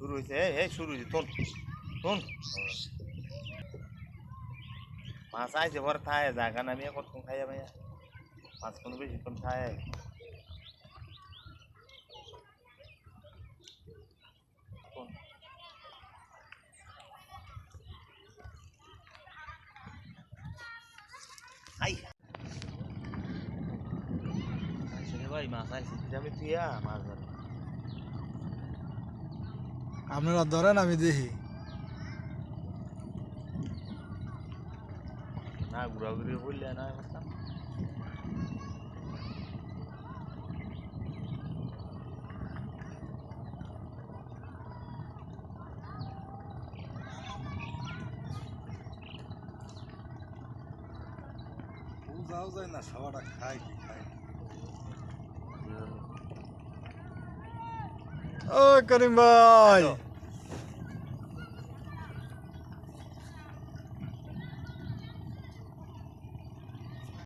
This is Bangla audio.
শুরু হয়েছে। এই শুরু হয়েছে তোন তোন মাছ আইছে পরে থায় জাগা নামিয়ে কতক্ষণ খাইয়া ভাইয়া মাছ কোনো বেশিক্ষণ থায় তোন। আই। আইছে রে ভাই, মাছ ধরে আপনারা ধরেন আমি দেখি। না ঘোরাঘুরি বললে না করতাম বুঝাও যায় না সবাটা খায় কি খায় ও করিম ভাই।